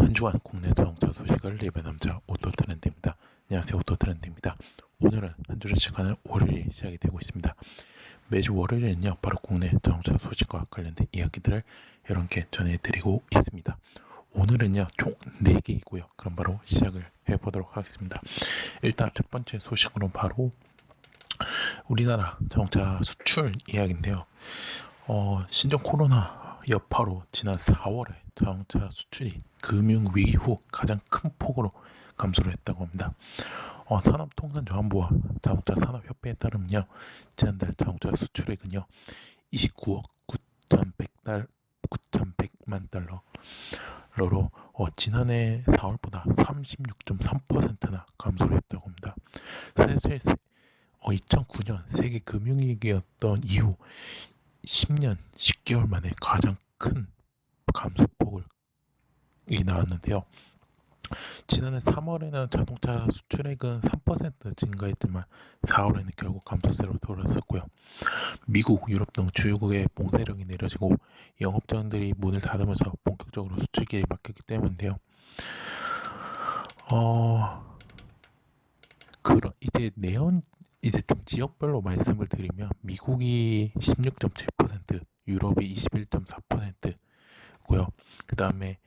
한 주간 국내 자동차 소식을 리뷰 남자 오토 트렌드입니다. 안녕하세요 오토 트렌드입니다. 오늘은 한 주를 시작하는 월요일이 시작이 되고 있습니다. 매주 월요일에는요 바로 국내 자동차 소식과 관련된 이야기들을 여러 개 전해드리고 있습니다. 오늘은요 총 4개이고요. 그럼 바로 시작을 해보도록 하겠습니다. 일단 첫 번째 소식으로 바로 우리나라 자동차 수출 이야기인데요. 어, 신종 코로나 여파로 지난 4월에 자동차 수출이 금융 위기 후 가장 큰 폭으로 감소를 했다고 합니다. 어, 산업통상자원부와 자동차 산업협회에 따르면요, 지난달 자동차 수출액은요 29억 9,100달 9,100만 달러로 어, 지난해 4월보다 36.3%나 감소를 했다고 합니다. 사실 어, 2009년 세계 금융위기였던 이후 10년 10개월 만에 가장 큰 감소폭을 이 나왔는데요. 지난해 3월에는 자동차 수출액은 3% 증가했지만 4월에는 결국 감소세로 돌아섰고요. 미국, 유럽 등 주요국의 봉쇄력이 내려지고 영업장들이 문을 닫으면서 본격적으로 수출길이 막혔기 때문인데요. 어, 그런 이제 내연 이제 좀 지역별로 말씀을 드리면 미국이 16.7%, 유럽이 21.4%고요. 그 다음에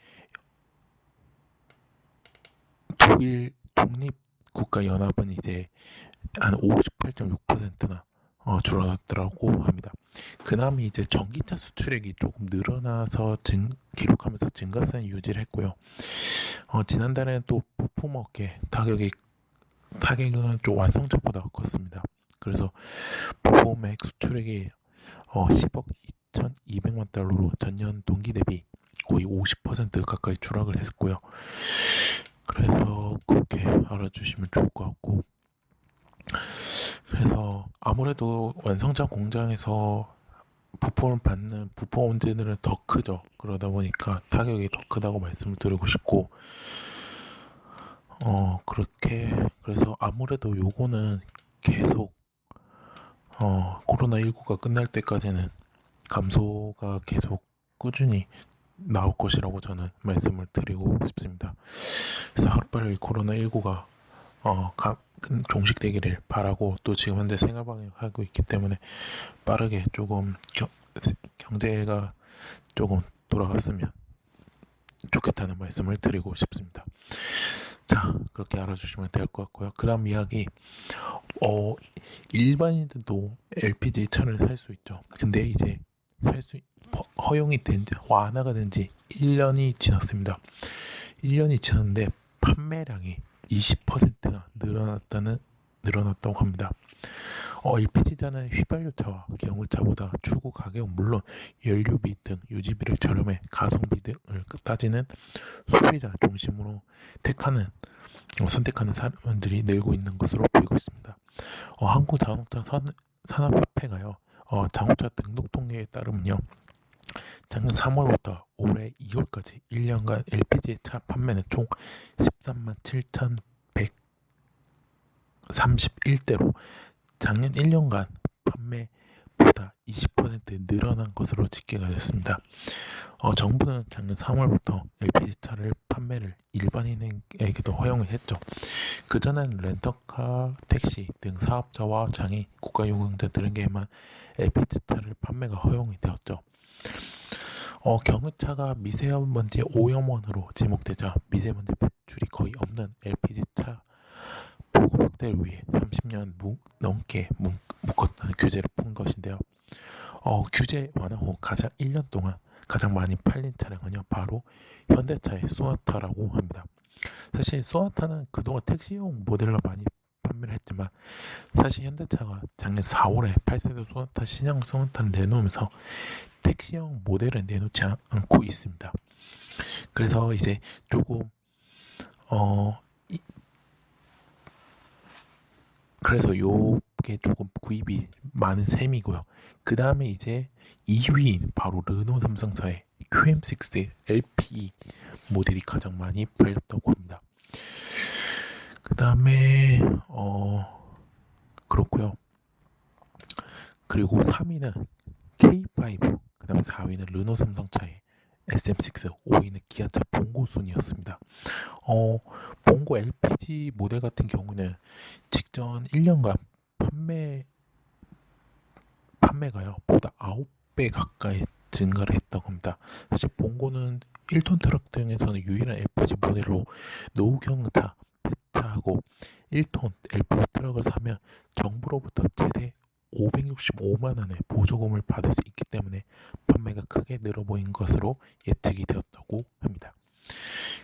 독일 독립국가연합은 이제 한 58.6%나 어, 줄어들었다고 합니다. 그다음에 이제 전기차 수출액이 조금 늘어나서 증, 기록하면서 증가세는 유지를 했고요. 어, 지난달에는 또 부품업계 타격이 타격은 좀 완성차보다 컸습니다. 그래서 부품액 수출액이 어, 10억 2,200만 달러로 전년 동기 대비 거의 50% 가까이 추락을 했고요. 그래서 그렇게 알아주시면 좋을 것 같고 그래서 아무래도 완성차 공장에서 부품을 받는 부품 원재들은 더 크죠. 그러다 보니까 타격이 더 크다고 말씀을 드리고 싶고 어 그렇게 그래서 아무래도 요거는 계속 어 코로나19가 끝날 때까지는 감소가 계속 꾸준히 나올 것이라고 저는 말씀을 드리고 싶습니다. 그래서 하루빨리 코로나19가 어, 가, 종식되기를 바라고 또 지금 현재 생활방역하고 있기 때문에 빠르게 조금 겨, 경제가 조금 돌아갔으면 좋겠다는 말씀을 드리고 싶습니다. 자, 그렇게 알아주시면 될 것 같고요. 그 다음 이야기, 어, 일반인들도 LPG 차를 살 수 있죠. 근데 이제 살 수, 허용이 된 지, 완화가 된 지 1년이 지났습니다. 1년이 지났는데 판매량이 20%나 늘어났다는, 늘어났다고 합니다. 어, LPG자는 휘발유차와 경유차보다 출고 가격 물론 연료비 등 유지비를 저렴해 가성비 등을 따지는 소비자 중심으로 택하는 어, 선택하는 사람들이 늘고 있는 것으로 보이고 있습니다. 어, 한국자동차 산업협회가요 어, 자동차 등록 통계에 따르면요 작년 3월부터 올해 2월까지 1년간 LPG 차 판매는 총 13만 7,131대로 작년 1년간 판매보다 20% 늘어난 것으로 집계가 됐습니다. 어, 정부는 작년 3월부터 LPG 차를 판매를 일반인에게도 허용을 했죠. 그전엔 렌터카, 택시 등 사업자와 장애, 국가유공자들에게만 LPG 차를 판매가 허용이 되었죠. 어, 경유차가 미세먼지 오염원으로 지목되자 미세먼지 배출이 거의 없는 LPG차 보급 확대를 위해 30년 묵, 넘게 묵, 묶었다는 규제를 푼 것인데요. 어, 규제 완화 후 가장 1년 동안 가장 많이 팔린 차량은요 바로 현대차의 소나타라고 합니다. 사실 소나타는 그동안 택시용 모델로 많이 판매를 했지만 사실 현대차가 작년 4월에 8세대 소나타 신형 소나타를 내놓으면서 택시형 모델을 내놓지 않고 있습니다. 그래서 이제 조금 어 이, 그래서 요게 조금 구입이 많은 셈이고요. 그 다음에 이제 2위인 바로 르노 삼성차의 QM6 LPE 모델이 가장 많이 팔렸다고 합니다. 그 다음에 어 그렇고요. 그리고 3위는 K5 그 다음에 4위는 르노 삼성차의 SM6, 5위는 기아차 봉고 순이었습니다. 어, 봉고 LPG 모델 같은 경우는 직전 1년간 판매 판매가요 보다 9배 가까이 증가를 했다고 합니다. 사실 봉고는 1톤 트럭 등에서는 유일한 LPG 모델로 노후경차, 배차하고 1톤 LPG 트럭을 사면 정부로부터 최대 565만 원의 보조금을 받을 수 있기 때문에 판매가 크게 늘어 보인 것으로 예측이 되었다고 합니다.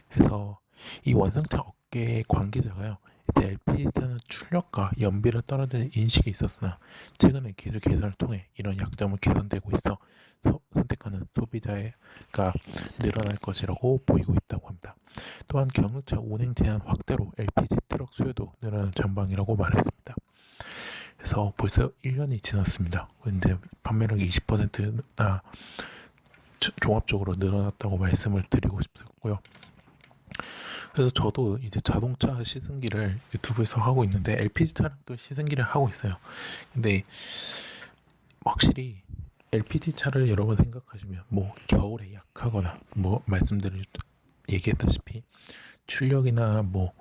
그래서 이 원상차 업계 관계자가요. 이제 LPG차는 출력과 연비를 떨어지는 인식이 있었으나 최근에 기술 개선을 통해 이런 약점을 개선되고 있어 서- 선택하는 소비자가 늘어날 것이라고 보이고 있다고 합니다. 또한 경유차 운행 제한 확대로 LPG 트럭 수요도 늘어날 전망이라고 말했습니다. 그래서 벌써 1년이 지났습니다. 근데 판매량이 20%나 종합적으로 늘어났다고 말씀을 드리고 싶고요. 그래서 저도 이제 자동차 시승기를 유튜브에서 하고 있는데 LPG 차량도 시승기를 하고 있어요. 근데 확실히 LPG 차를 여러분 생각하시면 뭐 겨울에 약하거나 뭐 말씀드릴 얘기했다시피 출력이나 뭐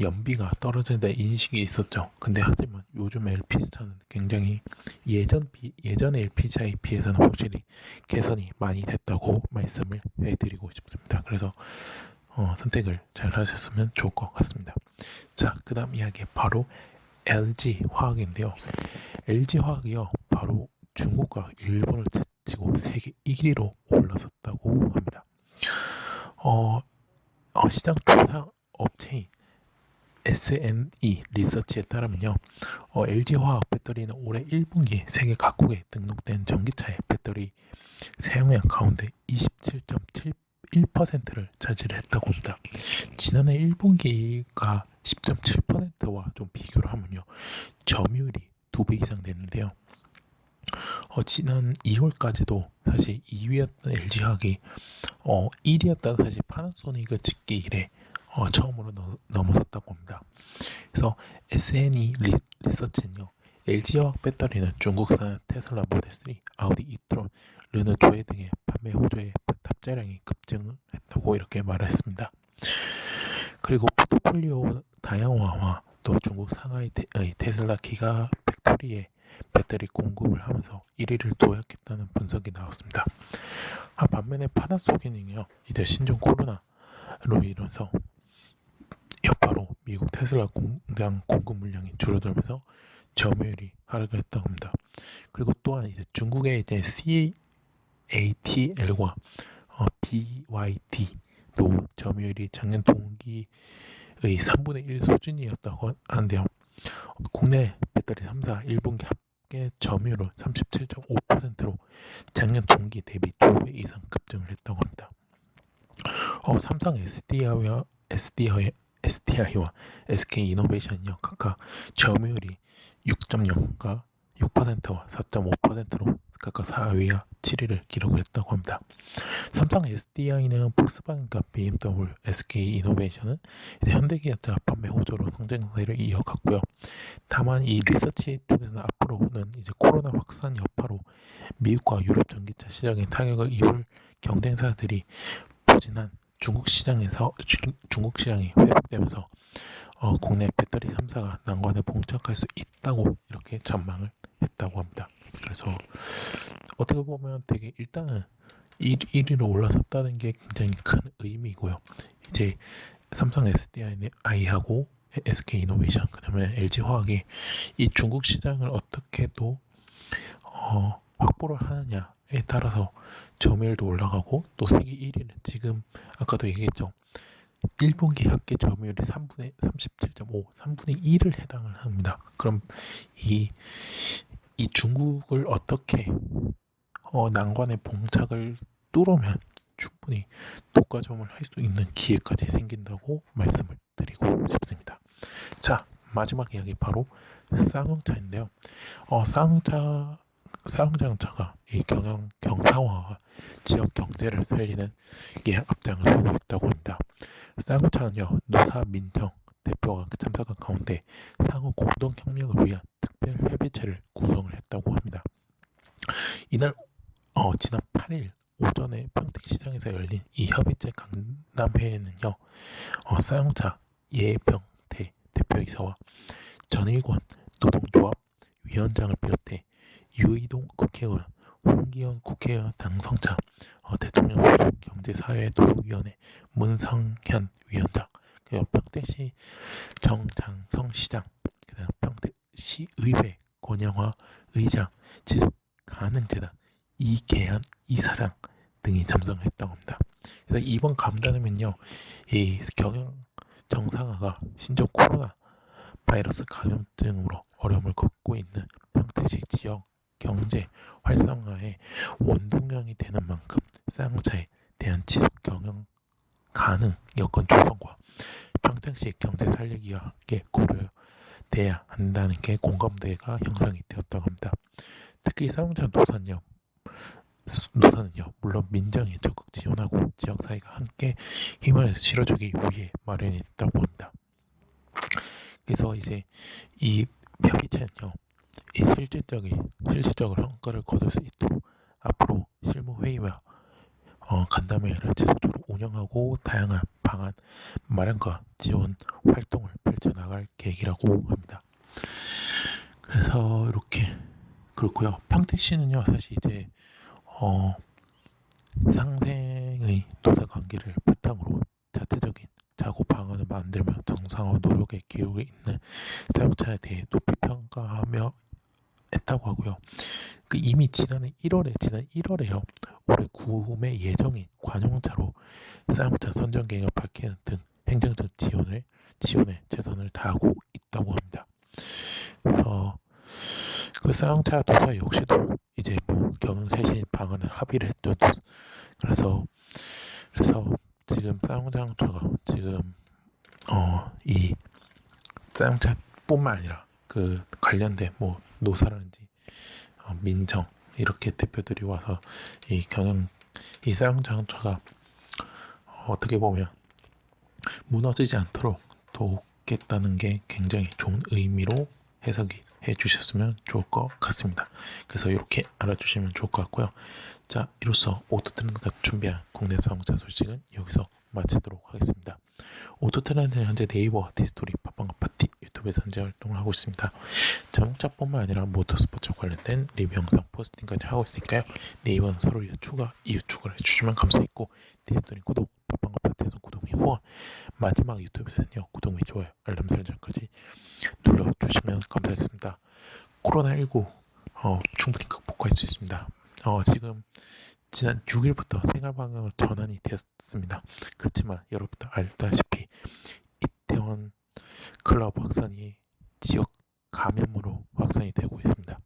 연비가 떨어진다 인식이 있었죠. 근데 하지만 요즘 LPG 차는 굉장히 예전 비, 예전의 LPG 차에 비해서는 확실히 개선이 많이 됐다고 말씀을 해드리고 싶습니다. 그래서 어, 선택을 잘 하셨으면 좋을 것 같습니다. 자, 그 다음 이야기 바로 LG 화학인데요. LG 화학이요, 바로 중국과 일본을 제치고 세계 1위로 올라섰다고 합니다. 어, 어, 시장 조사 업체인 SNE 리서치에 따르면요, 어, LG 화학 배터리는 올해 1분기 세계 각국에 등록된 전기차의 배터리 사용량 가운데 27.71%를 차지했다고 합니다. 지난해 1분기가 10.7%와 좀 비교를 하면요, 점유율이 두배 이상 됐는데요. 어, 지난 2월까지도 사실 2위였던 LG 화학이 어, 1위였던 사실 파나소닉을 짓기 이래 어, 처음으로 넘- 넘어섰다고 합니다. 그래서 SNE 리, 리서치는요, LG 화학 배터리는 중국산 테슬라 모델 3, 아우디 이트론, 르노 조에 등의 판매 호조에 탑재량이 급증했다고 이렇게 말했습니다. 그리고 포트폴리오 다양화와 또 중국 상하이 테, 의 테슬라 기가 팩토리에 배터리 공급을 하면서 1위를 도약했다는 분석이 나왔습니다. 아, 반면에 파나소닉은요, 이제 신종 코로나로 인해서 여파로 미국 테슬라 공장 공급 물량이 줄어들면서 점유율이 하락을 했다고 합니다. 그리고 또한 이제 중국의 이제 CATL과 어, BYD도 점유율이 작년 동기의 3분의 1 수준이었다고 하는데요. 국내 배터리 3사 1분기 합계 점유율은 37.5%로 작년 동기 대비 2배 이상 급증을 했다고 합니다. 어, 삼성 SDI와 SDI, SDI와 SK 이노베이션이요 각각 점유율이 6.0과 6%와 4.5%로 각각 4위와 7위를 기록했다고 합니다. 삼성 SDI는 폭스바겐과 BMW, SK 이노베이션은 현대기아차 판매 호조로 성장세를 이어갔고요. 다만 이 리서치 쪽에서는 앞으로는 이제 코로나 확산 여파로 미국과 유럽 전기차 시장에 타격을 입을 경쟁사들이 부진한 중국 시장에서 중- 중국 시장이 회복되면서 어, 국내 배터리 3사가 난관에 봉착할 수 있다고 이렇게 전망을 했다고 합니다. 그래서 어떻게 보면 되게 일단은 1, 1위로 올라섰다는 게 굉장히 큰 의미고요. 이제 삼성 SDI하고 SK 이노베이션 그 다음에 LG 화학이 이 중국 시장을 어떻게 또 어, 확보를 하느냐 에 따라서 점유율도 올라가고 또 세계 1위는 지금 아까도 얘기했죠. 1분기 합계 점유율이 3분의 37.5, 3분의 1을 해당을 합니다. 그럼 이, 이 중국을 어떻게 어, 난관에 봉착을 뚫으면 충분히 독과점을 할 수 있는 기회까지 생긴다고 말씀을 드리고 싶습니다. 자, 마지막 이야기 바로 쌍용차인데요. 어, 쌍용차 쌍용자동차가 이 경영 경상화와 지역 경제를 살리는 게 앞장을 서고 있다고 합니다. 쌍용차는요 노사 민정 대표가 참석한 가운데 상호 공동 협력을 위한 특별 협의체를 구성을 했다고 합니다. 이날 어, 지난 8일 오전에 평택시장에서 열린 이 협의체 강남회에는요, 어, 쌍용차 예병태 대표이사와 전일권 노동조합 위원장을 비롯해 유이동 국회의원, 홍기현 국회의원 당선자, 어, 대통령 소속 경제사회노동위원회 문성현 위원장, 그리고 평택시 정장성 시장, 그다음 평택시 의회 권영화 의장, 지속 가능재단 이계현 이사장 등이 참석했다고 합니다. 그래서 이번 감단회면요, 이 경영 정상화가 신종 코로나 바이러스 감염증으로 어려움을 겪고 있는 평택시 지역 경제 활성화의 원동력이 되는 만큼 쌍용차에 대한 지속 경영 가능 여건 조성과 평택시 경제 살리기와 함께 고려돼야 한다는 게 공감대가 형성이 되었다고 합니다. 특히 쌍용차 노선요 노선은요 물론 민정이 적극 지원하고 지역사회가 함께 힘을 실어주기 위해 마련이 됐다고 합니다. 그래서 이제 이 협의체는요 이 실질적인 실질적으로 성과를 거둘 수 있도록 앞으로 실무 회의와 어, 간담회를 지속적으로 운영하고 다양한 방안 마련과 지원 활동을 펼쳐 나갈 계획이라고 합니다. 그래서 이렇게 그렇고요. 평택시는요 사실 이제 어, 상생의 노사 관계를 바탕으로 자체적인 자고 방안을 만들며 정상화 노력에 기울고 있는 자동차에 대해 높이 평가하며 했다고 하고요. 그 이미 지난해 1월에 지난 1월에요. 올해 구매 예정인 관용차로 쌍용차 선정 계획을 밝히는 등 행정적 지원을 지원에 최선을 다하고 있다고 합니다. 그래서 그 쌍용차 도사 역시도 이제 뭐 경영쇄신 방안을 합의를 했죠. 그래서 그래서 지금 쌍용차가 지금 어 이 쌍용차뿐만 아니라 그 관련된 뭐 노사라든지 어, 민정 이렇게 대표들이 와서 이 경영 이 쌍용차가 어떻게 보면 무너지지 않도록 돕겠다는 게 굉장히 좋은 의미로 해석이 해 주셨으면 좋을 것 같습니다. 그래서 이렇게 알아주시면 좋을 것 같고요. 자, 이로써 오토트렌드가 준비한 국내 자동차 소식은 여기서 마치도록 하겠습니다. 오토트렌드는 현재 네이버 디스토리 팟빵과 파티 유튜브에서 현재 활동을 하고 있습니다. 자동차뿐만 아니라 모터스포츠 관련된 리뷰 영상 포스팅까지 하고 있으니까요. 네이버는 서로 추가, 추가를 해주시면 감사했고 디스토리 구독, 팟빵과 파티에서 구독 및 후원 마지막 유튜브에서는요. 구독 및 좋아요, 알람 설정까지 눌러주시면 감사하겠습니다. 코로나19 어, 충분히 극복할 수 있습니다. 어, 지금 지난 6일부터 생활 방향으로 전환이 되었습니다. 그렇지만 여러분도 알다시피 이태원 클럽 확산이 지역 감염으로 확산이 되고 있습니다.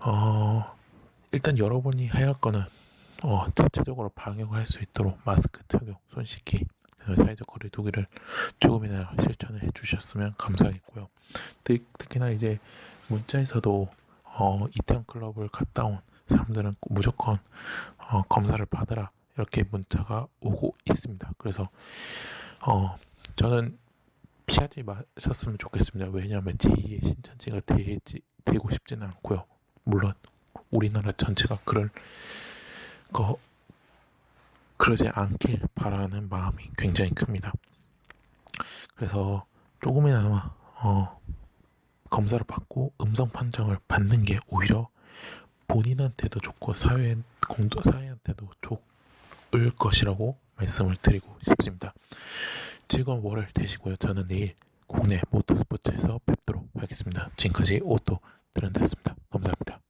어, 일단 여러분이 해야 할 거는 어, 자체적으로 방역을 할 수 있도록 마스크 착용, 손 씻기, 사회적 거리 두기를 조금이나 실천을 해주셨으면 감사하겠고요. 특, 특히나 이제 문자에서도 어, 이태원 클럽을 갔다 온 사람들은 무조건 어, 검사를 받으라 이렇게 문자가 오고 있습니다. 그래서 어, 저는 피하지 마셨으면 좋겠습니다. 왜냐하면 제2의 신천지가 되지, 되고 싶지는 않고요. 물론 우리나라 전체가 그럴 거 그러지 않길 바라는 마음이 굉장히 큽니다. 그래서 조금이나마 어, 검사를 받고 음성 판정을 받는 게 오히려 본인한테도 좋고 사회 공도 사회한테도 좋을 것이라고 말씀을 드리고 싶습니다. 즐거운 월요일 되시고요. 저는 내일 국내 모터스포츠에서 뵙도록 하겠습니다. 지금까지 오토 트렌드였습니다. 감사합니다.